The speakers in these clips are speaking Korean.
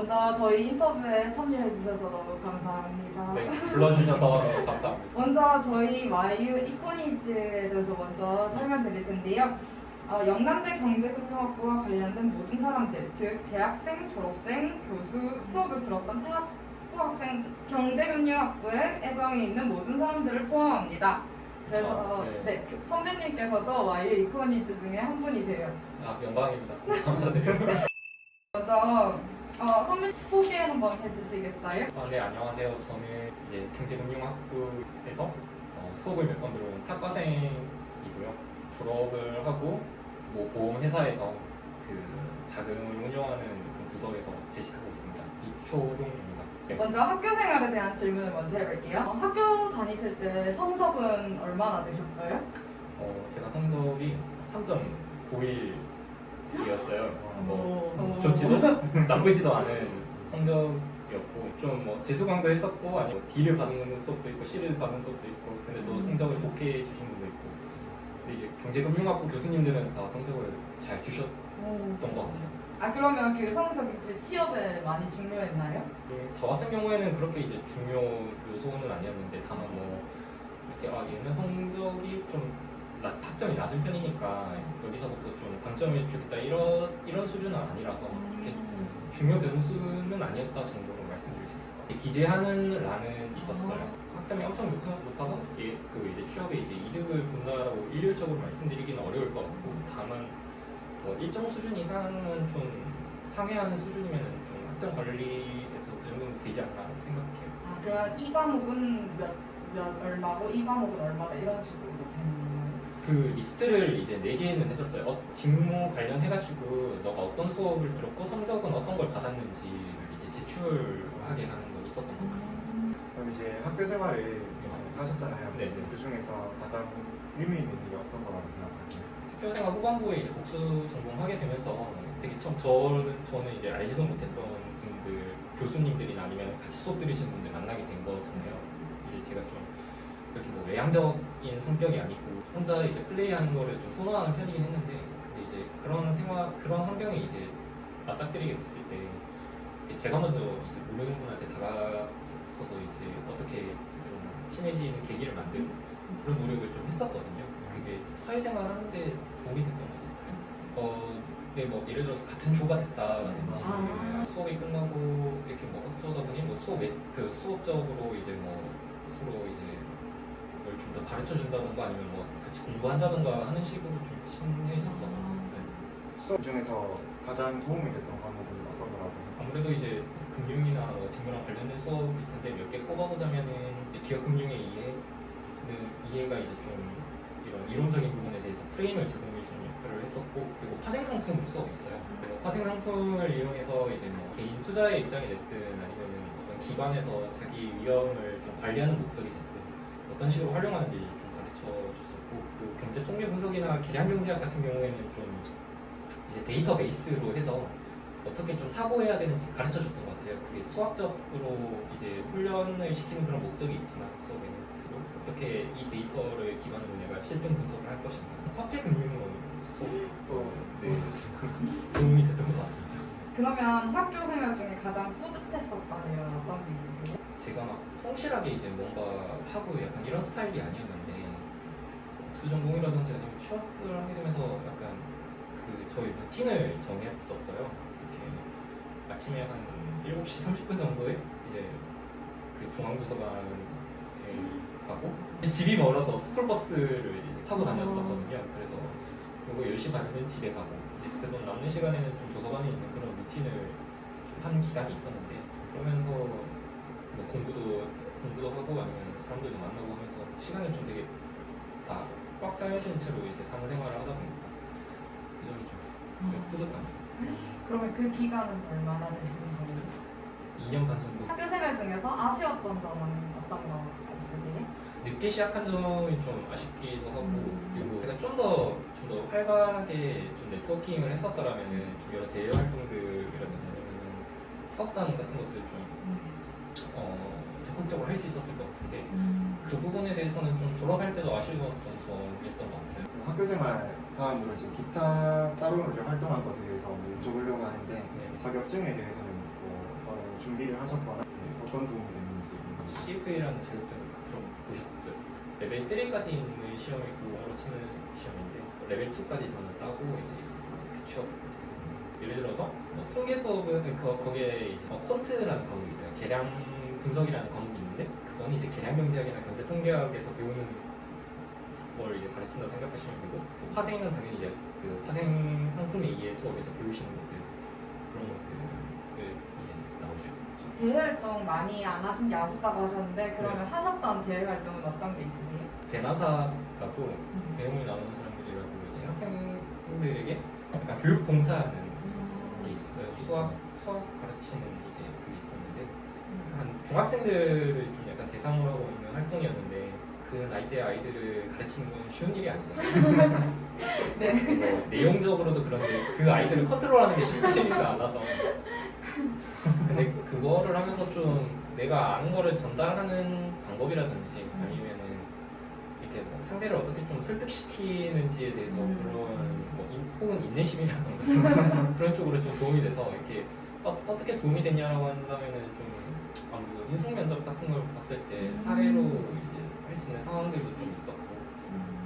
먼저 저희 인터뷰에 참여해 주셔서 너무 감사합니다. 네, 불러주셔서 너무 감사합니다. 먼저 저희 YU 이코니즈에 대해서 먼저 설명드릴 텐데요. 어, 영남대 경제금융학부와 관련된 모든 사람들, 즉 재학생, 졸업생, 교수, 수업을 들었던 타학부 학생, 경제금융학부에 애정이 있는 모든 사람들을 포함합니다. 그래서 그렇죠. 네, 그 선배님께서도 YU 이코니즈 중에 한 분이세요. 아, 영광입니다. 감사드려요. 먼저 어, 선배 소개 한번 해주시겠어요? 아, 네, 안녕하세요. 저는 이제 경제금융학부에서 어, 수업을 몇 번 들어온 학과생이고요. 졸업을 하고 뭐 보험회사에서 그 자금을 운영하는 그 부서에서 재직하고 있습니다. 이초동입니다. 네. 먼저 학교 생활에 대한 질문을 먼저 해볼게요. 어, 학교 다니실 때 성적은 얼마나 되셨어요? 어, 제가 성적이 3.91 이었어요. 뭐 오. 좋지도 나쁘지도 않은 성적이었고 좀 뭐 재수강도 했었고 아니 면 D를 받은 수업도 있고 C를 받은 수업도 있고 근데 또 음. 성적을 좋게 해주신 분도 있고 근데 이제 경제금융학부 교수님들은 다 성적을 잘 주셨던 것 같아요. 아 그러면 그 성적이 혹시 취업에 많이 중요했나요? 음, 저 같은 경우에는 그렇게 이제 중요 요소는 아니었는데 다만 뭐 이렇게 아 얘는 성적이 좀 나- 학점이 낮은 편이니까 여기서부터 좀 강점을 주겠다 이런 이런 수준은 아니라서 이렇게 중요 변수는 아니었다 정도로 말씀드릴 수 같아요. 기재하는 란은 있었어요. 학점이 엄청 높아, 높아서 이게 그 이제 취업에 이제 이득을 본다라고 일률적으로 말씀드리기는 어려울 것 같고 다만 뭐 일정 수준 이상은 좀 상회하는 수준이면은 좀 학점 관리에서 그 정도는 되지 않나 생각해요. 아 그러면 이 과목은 몇, 몇 얼마고 이 과목은 얼마다 이런 식으로? 그 리스트를 이제 네 개는 했었어요. 어, 직무 관련해가지고 너가 어떤 수업을 들었고 성적은 어떤 걸 받았는지를 이제 제출하게 하는 거 있었던 것 같습니다. 그럼 이제 학교 생활을 하셨잖아요. 네, 네. 그 중에서 가장 의미 있는 일이 어떤 거라고 생각하세요? 학교생활 후반부에 이제 복수 전공하게 되면서 되게 처음 저는 저는 이제 알지도 못했던 분들 교수님들이나 아니면 같이 수업 들으시는 분들 만나게 된 거잖아요. 이제 제가 좀 그렇게 뭐 외향적인 성격이 아니고 혼자 이제 플레이하는 거를 좀 선호하는 편이긴 했는데 근데 이제 그런 생활 그런 환경에 이제 맞닥뜨리게 됐을 때 제가 먼저 이제 모르는 분한테 다가서서 이제 어떻게 좀 친해지는 계기를 만들고 그런 노력을 좀 했었거든요. 그게 사회생활 하는데 도움이 됐던 것 같아요. 어, 네, 뭐 예를 들어서 같은 조가 됐다라든지 아. 수업이 끝나고 이렇게 뭐 어쩌다 보니 뭐 수업에 그 수업적으로 이제 뭐 서로 이제 뭘 좀 더 가르쳐 준다던가 아니면 뭐 같이 공부한다던가 하는 식으로 좀 친해졌어. 네. 수업 중에서 가장 도움이 됐던 과목은 어떤 거라고 생각하세요? 아무래도 이제 금융이나 뭐 직무랑 관련된 수업일 텐데 몇 개 꼽아보자면은 이제 기업 금융의 이해, 그 이해가 이제 좀 이런 이론적인 부분에 대해서 프레임을 제공해 주는 역할을 했었고 그리고 파생 상품 수업이 있어요. 그리고 파생 상품을 이용해서 이제 뭐 개인 투자의 입장이 됐든 아니면은 어떤 기관에서 자기 위험을 좀 관리하는 목적이 됐든 어떤 식으로 활용하는지 좀 가르쳐 줬었고 그 경제 통계 분석이나 계량 경제학 같은 경우에는 좀 이제 데이터 베이스로 해서 어떻게 좀 사고해야 되는지 가르쳐 줬던 것 같아요. 그게 수학적으로 이제 훈련을 시키는 그런 목적이 있지만 수업에는 그리고 어떻게 이 데이터를 기반으로 내가 실증 분석을 할 것인가. 화폐 금융 수업도 네, 도움이 됐던 것 같습니다. 그러면 학교 생활 중에 가장 뿌듯했었다면 어떤 게 있으세요? 제가 막 성실하게 이제 뭔가 하고 약간 이런 스타일이 아니었는데 복수 전공이라든지 아니면 취업을 하게 되면서 약간 그 저희 루틴을 정했었어요. 이렇게 아침에 한 7시 30분 정도에 이제 그 중앙도서관에 가고 집이 멀어서 스쿨버스를 이제 타고 다녔었거든요. 그래서 그리고 10시 반이면 집에 가고 이제 그동 남는 시간에는 좀 도서관에 있는 그런 루틴을 좀 하는 기간이 있었는데 그러면서 뭐 공부도 공부도 하고 아니면 사람들도 만나고 하면서 시간을 좀 되게 다 꽉 짜여진 채로 이제 사무생활을 하다 보니까 그 점이 좀 네, 뿌듯합니다. 그러면 그 기간은 얼마나 되시는 거예요? 2년 반 정도 학교 생활 중에서 아쉬웠던 점은 어떤 거 있으세요? 늦게 시작한 점이 좀 아쉽기도 하고 음. 그리고 제가 좀 더 좀 더 활발하게 좀 네트워킹을 했었더라면은 좀 여러 대외 활동들이라든지 아니면 사업단 같은 것들 좀 어, 적극적으로 할 수 있었을 것 같은데 그 부분에 대해서는 좀 졸업할 때도 아쉬웠던 점이었던 것 같아요. 그럼 학교 생활 다음으로 이제 기타 따로 이제 활동한 것에 대해서 뭐 여쭤보려고 하는데 네. 자격증에 대해서는 뭐 준비를 하셨거나 어떤 도움이 됐는지 CFA라는 자격증을 들어보셨어요. 레벨 3까지 있는 시험이고 영어로 치는 시험인데 레벨 2까지 저는 따고 이제 그 취업했었습니다. 예를 들어서 뭐 통계 수업은 그 거기에 이제 어, 퀀트라는 과목이 있어요. 계량 분석이라는 과목이 있는데 그건 이제 계량 경제학이나 경제 통계학에서 배우는 걸 이제 가르친다 생각하시면 되고 또 파생은 당연히 이제 그 파생 상품에 의해 수업에서 배우시는 것들 그런 것들을 이제 나오죠. 대외 활동 많이 안 하신 게 아쉽다고 하셨는데 그러면 하셨던 대외 활동은 어떤 게 있으세요? 배나사라고 배움을 나누는 사람들이라고 이제 학생들에게 약간 교육 봉사하는 게 있었어요. 수학 수학 가르치는 이제 그게 있었는데 한 중학생들을 좀 약간 대상으로 하고 있는 활동이었는데 그 나이대 아이들을 가르치는 건 쉬운 일이 아니잖아요. 네. 뭐 내용적으로도 그런데 그 아이들을 컨트롤하는 게 쉽지가 않아서 근데 그거를 하면서 좀 내가 아는 거를 전달하는 방법이라든지 아니면은 이렇게 뭐 상대를 어떻게 좀 설득시키는지에 대해서 음. 그런 뭐 인- 혹은 인내심이라던가 그런 쪽으로 좀 도움이 돼서 이렇게 어, 어떻게 도움이 되냐라고 한다면은 좀 아무래도 인성 면접 같은 걸 봤을 때 음. 사례로 이제 할 수 있는 상황들도 좀 있었고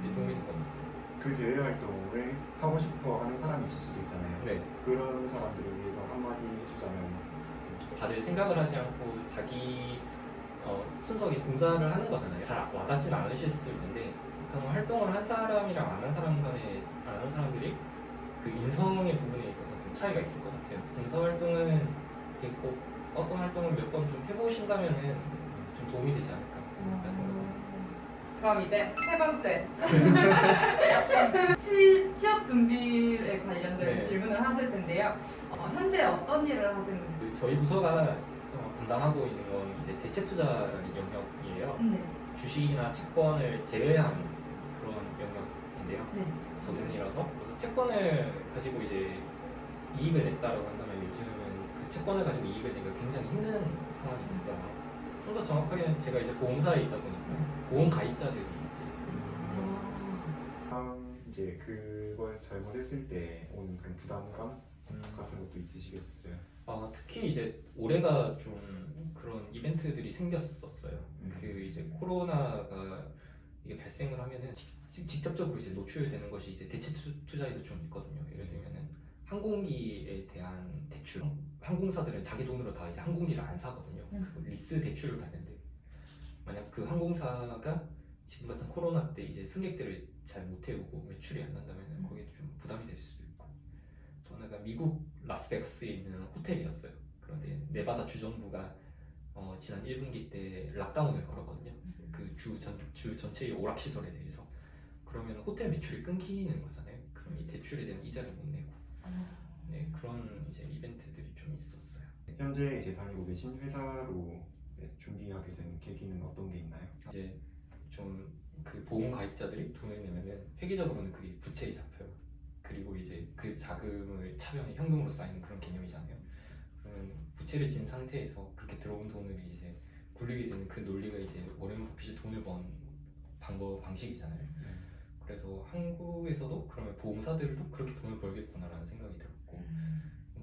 이제 도움이 된 건 있어요. 그 대외 활동을 하고 싶어 하는 사람이 있을 수도 있잖아요. 네. 그런 사람들을 위해서 한마디 해주자면 다들 생각을 하지 않고 자기 어, 순서에 봉사를 하는 거잖아요. 잘 와닿진 않으실 수도 있는데 그런 활동을 한 사람이랑 안 한 사람 간에 안 한 사람들이 그 인성의 부분에 있어서 좀 차이가 있을 것 같아요. 봉사 활동은 꼭 어떤 활동을 몇 번 좀 해보신다면은 좀 도움이 되지 않을까 그런 생각합니다. 그럼 이제 세 번째 치, 취업 준비에 관련된 네. 질문을 하실 텐데요. 어, 현재 어떤 일을 하시는지. 그 저희 부서가 어, 담당하고 있는 건 이제 대체 투자라는 영역이에요. 네. 주식이나 채권을 제외한 그런 영역인데요. 네. 저분이라서 채권을 가지고 이제 이익을 냈다라고 한다면 요즘은 그 채권을 가지고 이익을 내기가 굉장히 힘든 상황이 됐어요. 좀 더 정확하게는 제가 이제 보험사에 있다 보니까 보험 가입자들이 이제 아, 다음 이제 그걸 잘못했을 때 오는 그런 부담감 같은 것도 있으시겠어요. 아, 특히 이제 올해가 좀 그런 이벤트들이 생겼었어요. 음. 그 이제 코로나가 이게 발생을 하면은 직, 직- 직접적으로 이제 노출되는 것이 이제 대체 투- 투자에도 좀 있거든요. 예를 들면은 항공기에 대한 대출, 항공사들은 자기 돈으로 다 이제 항공기를 안 사거든요. 음. 리스 대출을 받는데 만약 그 항공사가 지금 같은 코로나 때 이제 승객들을 잘 못 태우고 매출이 안 난다면 거기에 좀 부담이 될 수도 하나가 미국 라스베가스에 있는 호텔이었어요. 그런데 네바다 주정부가 어, 지난 1분기 때 락다운을 걸었거든요. 그 주 전 주 전체의 오락 시설에 대해서 그러면 호텔 매출이 끊기는 거잖아요. 그럼 이 대출에 대한 이자를 못 내고 네 그런 이제 이벤트들이 좀 있었어요. 현재 이제 다니고 계신 회사로 네, 준비하게 된 계기는 어떤 게 있나요? 이제 좀 그 보험 가입자들이 돈을 내면은 획기적으로는 그게 부채에 잡혀요. 그리고 이제 그 자금을 차변에 현금으로 쌓이는 그런 개념이잖아요. 그러면 부채를 진 상태에서 그렇게 들어온 돈을 이제 굴리게 되는 그 논리가 이제 워렌 버핏이 돈을 번 방법 방식이잖아요. 그래서 한국에서도 그러면 보험사들도 그렇게 돈을 벌겠구나라는 생각이 들었고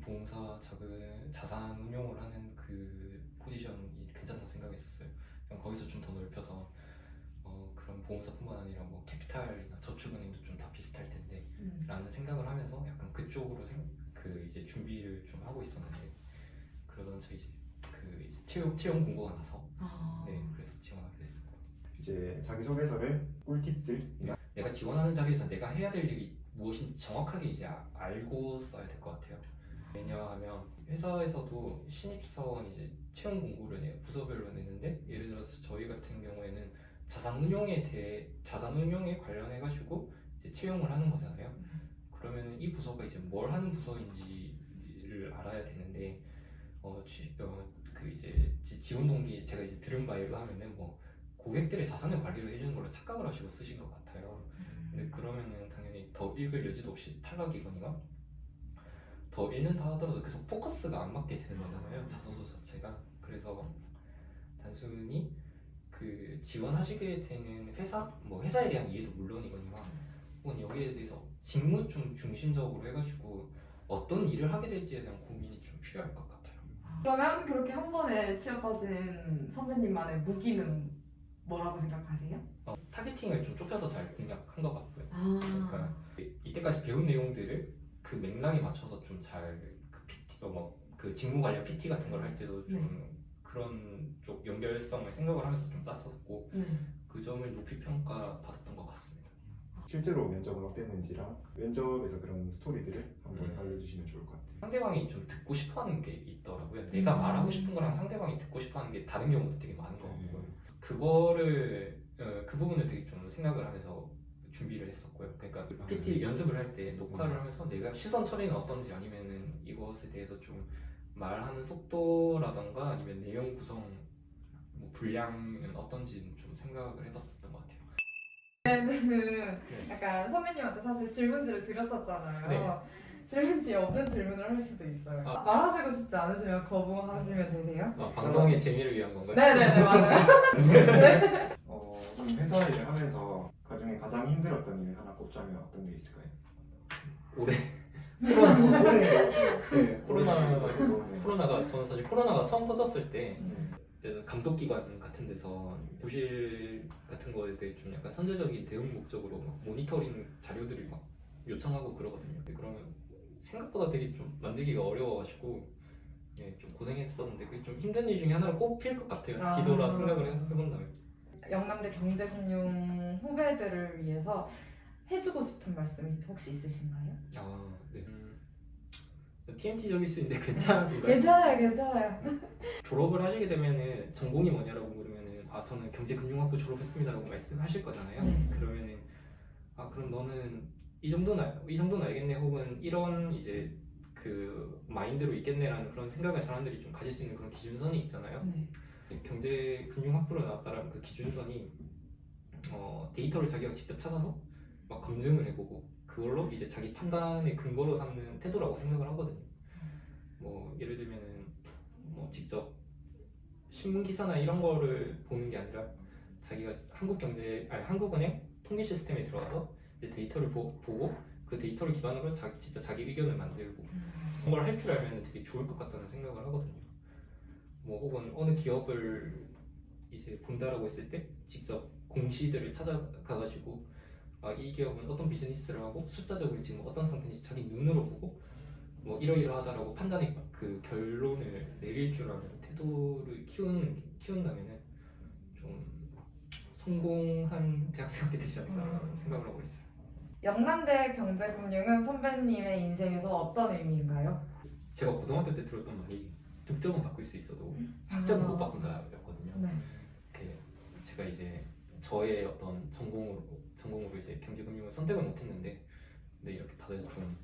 보험사 자금 자산 운용을 하는 그 포지션이 괜찮다 생각했었어요. 그냥 거기서 좀 더 넓혀서 어, 그런 보험사뿐만 아니라 뭐 캐피탈이나 저축은행도 좀 다 비슷할 텐데 음. 라는 생각을 하면서 약간 그쪽으로 생, 그 이제 준비를 좀 하고 있었는데 그러던 차 이제 그 이제 채용 채용 공고가 나서 아. 네 그래서 지원하게 됐습니다. 이제 자기소개서를 꿀팁들 내가 지원하는 자리에서 내가 해야 될 일이 무엇인지 정확하게 이제 아- 알고 써야 될 것 같아요. 왜냐하면 회사에서도 신입사원 이제 채용 공고를 내요. 부서별로 내는데 예를 들어서 저희 같은 경우에는 자산 운용에 대해 자산 운용에 관련해 가지고 이제 채용을 하는 거잖아요. 그러면 이 부서가 이제 뭘 하는 부서인지를 알아야 되는데 어, 취, 어, 그 이제 지- 지원 동기 제가 이제 들은 바에로 하면은 뭐 고객들의 자산을 관리를 해주는 걸로 착각을 하시고 쓰신 것 같아요. 근데 그러면은 당연히 더 읽을 여지도 없이 탈락이거니와 더 읽는다 하더라도 계속 포커스가 안 맞게 되는 거잖아요 자소서 자체가 그래서 단순히 그 지원하시게 되는 회사 뭐 회사에 대한 이해도 물론이거니와 혹은 여기에 대해서 직무 좀 중심적으로 해가지고 어떤 일을 하게 될지에 대한 고민이 좀 필요할 것 같아요 그러면 그렇게 한 번에 취업하신 선배님만의 무기는 뭐라고 생각하세요? 어, 타겟팅을 좀 좁혀서 잘 공략한 것 같고요. 아, 그러니까 이때까지 배운 내용들을 그 맥락에 맞춰서 좀 잘 그 PT, 어, 뭐그 직무 관련 PT 같은 걸 할 때도 좀 네. 그런 쪽 연결성을 생각을 하면서 좀 짰었고 네. 그 점을 높이 평가 받았던 것 같습니다. 실제로 면접은 어땠는지랑 면접에서 그런 스토리들을 한번 음. 알려주시면 좋을 것 같아요. 상대방이 좀 듣고 싶어하는 게 있더라고요. 내가 음. 말하고 싶은 거랑 상대방이 듣고 싶어하는 게 다른 경우도 되게 많은 것 같고요. 음. 그거를 어, 그 부분을 되게 좀 생각을 하면서 준비를 했었고요. 그러니까 음. PT 연습을 할 때 녹화를 음. 하면서 내가 시선 처리는 어떤지 아니면은 이것에 대해서 좀 말하는 속도라던가 아니면 내용 구성 뭐 분량은 어떤지 좀 생각을 해봤었던 것 같아요. 그때는 약간 선배님한테 사실 질문지를 드렸었잖아요. 네. 질문지에 없는 질문을 할 수도 있어요. 아. 말하시고 싶지 않으시면 거부하시면 되세요. 아, 방송의 재미를 위한 건가요? 네네네 맞아요. 어, 좀 회사 일을 하면서 그중에 가장 힘들었던 일 하나 꼽자면 어떤 게 있을까요? 올해 코로나 네, 코로나 네. 코로나가 저는 사실 코로나가 처음 터졌을 때 음. 그래서 감독기관 같은 데서 교실 같은 거에 대해 좀 약간 선제적인 대응 목적으로 막 모니터링 자료들을 막 요청하고 그러거든요. 그러면 생각보다 되게 좀 만들기가 어려워가지고 네, 좀 고생했었는데 그게 좀 힘든 일 중에 하나로 꼽힐 것 같아요. 아. 뒤돌아 생각을 해- 해본다면. 영남대 경제금융 후배들을 위해서 해주고 싶은 말씀이 혹시 있으신가요? 아, 네. 음, TNT적일 수 있는데 괜찮은가요? 괜찮아요, 괜찮아요. 졸업을 하시게 되면은 전공이 뭐냐라고 물으면은 아 저는 경제금융학부 졸업했습니다라고 말씀하실 거잖아요. 네. 그러면은 아 그럼 너는 이 정도는 알- 이 정도는 알겠네 혹은 이런 이제 그 마인드로 있겠네라는 그런 생각을 사람들이 좀 가질 수 있는 그런 기준선이 있잖아요. 네. 경제 금융학부로 나왔다라는 그 기준선이 어, 데이터를 자기가 직접 찾아서 막 검증을 해보고 그걸로 이제 자기 판단의 근거로 삼는 태도라고 생각을 하거든요. 뭐 예를 들면은 뭐 직접 신문 기사나 이런 거를 보는 게 아니라 자기가 한국 경제 아니 한국은행 통계 시스템에 들어가서 데이터를 보, 보고 그 데이터를 기반으로 자, 진짜 자기 의견을 만들고 그런 걸 할 줄 알면 되게 좋을 것 같다는 생각을 하거든요. 뭐 혹은 어느 기업을 이제 본다라고 했을 때 직접 공시들을 찾아가가지고 아, 이 기업은 어떤 비즈니스를 하고 숫자적으로 지금 어떤 상태인지 자기 눈으로 보고 뭐 이러이러하다라고 판단의 그 결론을 내릴 줄 아는 태도를 키우는 키운다면은 좀 성공한 대학생이 되지 않을까 음. 생각을 하고 있어요. 영남대 경제금융은 선배님의 인생에서 어떤 의미인가요? 제가 고등학교 때 들었던 말이 득점은 바꿀 수 있어도 학점은 못 바꾼다였거든요. 네. 이렇게 제가 이제 저의 어떤 전공으로 전공으로 경제금융을 선택을 못했는데 근데 이렇게 다들 좀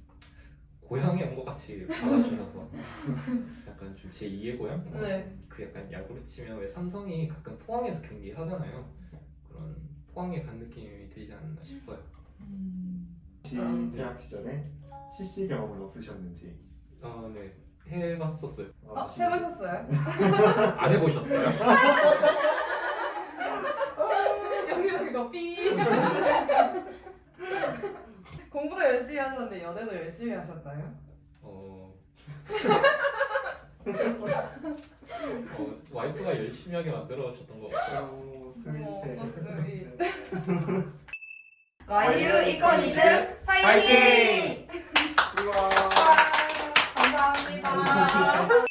고향에 온 것 같이 받아주셔서 약간 좀 제 2의 고향? 네. 그 약간 야구로 치면 왜 삼성이 가끔 포항에서 경기하잖아요. 그런 포항에 간 느낌이 들지 않나 싶어요. 혹시 대학 시절에 CC 경험은 없으셨는지 아, 네. 해봤었어요. 어, 혹시 해보셨어요? 안 해보셨어요? 여기서 그거 삐. 공부도 열심히 하셨는데 연애도 열심히 하셨나요? 어... 어, 와이프가 열심히 하게 만들어줬던 것 같아요. 오 어머, 스윗해 sweet. 와이유 와이유 이코니즘 파이팅! 파이팅! 우와 감사합니다.